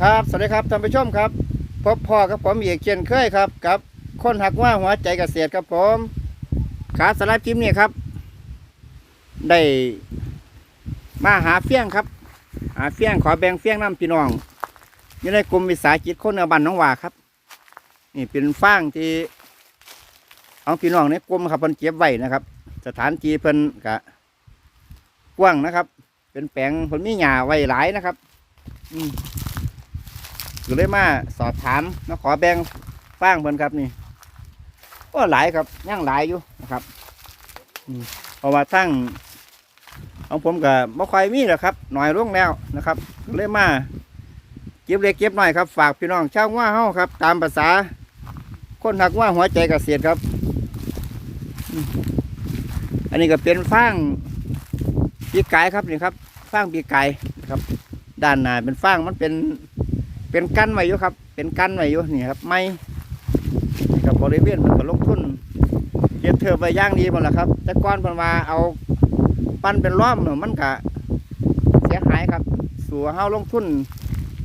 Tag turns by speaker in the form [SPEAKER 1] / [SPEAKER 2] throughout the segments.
[SPEAKER 1] ครับ สวัสดีครับท่านผู้ชมครับ พบพ่อกับผมอีกเช่นเคยครับ กับคนหักว่าหัวใจเกษตรครับผมครับสำหรับคลิปนี้ครับ ได้มาหาเฟี้ยงครับ หาเฟี้ยงขอแบ่งเฟี้ยงน้ำพี่น้องอยู่ในกลุ่มวิสาหกิจคนเนือบันน้องว่าครับ นี่เป็นฟางที่เอาพี่น้องในกลุ่มครับเพิ่นเก็บไว้นะครับ สถานที่เพิ่นกะกว้างนะครับ เป็นแปลงเพิ่นมีหญ้าไว้หลายนะครับ ก็เลยมาสอบถามมาขอแบ่งฟางเพิ่นครับนี่ก็หลายครับย่างหลายอยู่นะครับอืมเพราะว่าทั้งของผมก็บ่ค่อยมีหรอกครับหน่อยลงแล้วนะครับก็เลยมาเก็บเล็กเก็บหน้อยครับ ฝากพี่น้องชาวว่าเฮาครับ ตามภาษา คนหักว่าหัวใจกเกษตรครับ อันนี้ก็เป็นฟางปีกไก่ครับนี่ครับฟางปีกไก่ครับ ด้านหน้าเป็นฟางมันเป็นเป็นกั้นไว้อยู่ครับ เป็นกั้นไว้อยู่นี่ครับไม้นี่ครับบริเวณมันก็ลงทุนเก็บเธอไปย่างดีหมดแล้วครับ แต่ก้อนพิ่นมาเอาปั้นเป็นล้อมเนี่ยมันก็เสียหายครับสู่เฮาลงทุน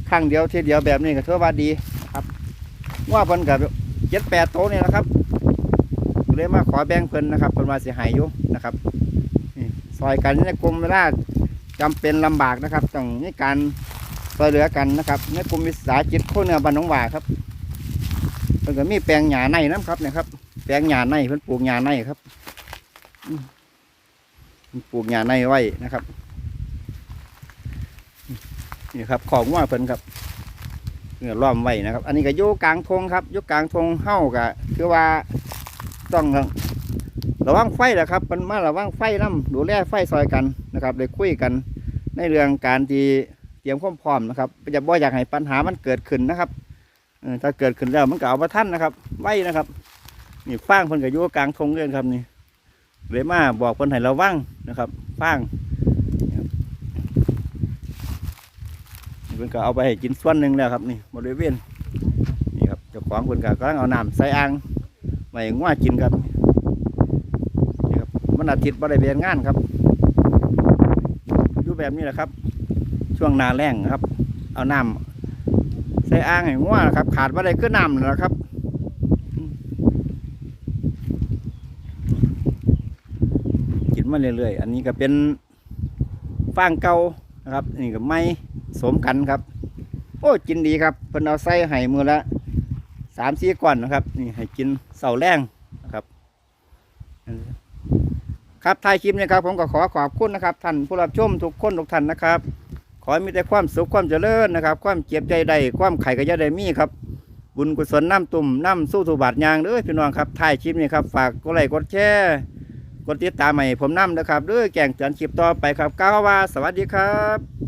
[SPEAKER 1] ครั้งเดียวทีเดียวแบบนี้ก็ถือว่าดีครับ ว่าเพิ่นกับเจ็ดแปดโตนี่แหละครับเลยมาขอแบ่งเพิ่นนะครับเพิ่นว่าเสียหายอยู่นะครับซอยกันในกรมเวลา จำเป็นลำบากนะครับต้องมีการช่วยเหลือกันนะครับ ในกลุ่มวิสาหกิจโคเนือบันหนองหว่าครับเพิ่นก็มีแปลงหญ้าในน้ำครับเนี่ยครับแปลงหญ้าในเพิ่นปลูกหญ้าในครับปลูกหญ้าในไว้นะครับนี่ครับของว่าเพิ่นครับเนี่ยล้อมไว้นะครับ อันนี้ก็อยู่กลางทงครับอยู่กลางทงเฮ้าก็คือว่าต้อง ระวังไฟแหละครับมันมาระวังไฟน้ำดูแลไฟซอยกันนะครับเลยคุยกันในเรื่องการที่เตรียมความพร้อมนะครับจะบ่อยากให้ปัญหามันเกิดขึ้นนะครับถ้าเกิดขึ้นแล้วมันก็เอามาท่านนะครับ ไว้นะครับ นี่ฟางเพิ่นก็อยู่กลางทงเรื่องครับนี่เลยมาบอกเพิ่นให้ระวังนะครับฟางนี่ครับเพิ่นก็เอาไปให้กินส่วนหนึ่งแล้วครับนี่บริเวณนี่ครับเจ้าของเพิ่นก็กำลังเอาน้ำใส่อ่างไว้ง่วกินครับ วันอาทิตย์บริเวณงานครับอยู่แบบนี้แหละครับ ช่วงนาแรงครับ เอาน้ำใส่อ่างให้ง่วนครับ ขาดว่าได้คือน้ำนั่นะครับกินมาเรื่อยๆ อันนี้ก็เป็นฟางเก่านะครับนี่ก็ไม่สมกันครับ โอ้กินดีครับเพิ่นเอาใส่ให้มือละสามสี่ก้อนนะครับ นี่ให้กินเสาแรงนะครับ ครับท้ายคลิปนี้ครับ ผมก็ขอขอบคุณนะครับท่านผู้รับชมทุกคนทุกท่านนะครับ ขอให้มีแต่ความสุขความเจริญนะครับ ความเจ็บใจใดความไข่ก็จะใดมีครับ บุญกุศลน้ำตุ่มน้ำสู้ถูบาดยางเด้อพี่น้องครับท้ายคลิปนี้ครับฝากกดไลค์กดแชร์กดติดตามใหม่ผมน้ำนะครับด้วยแก่งเตือนคลิปต่อไปครับก้าวว่าสวัสดีครับ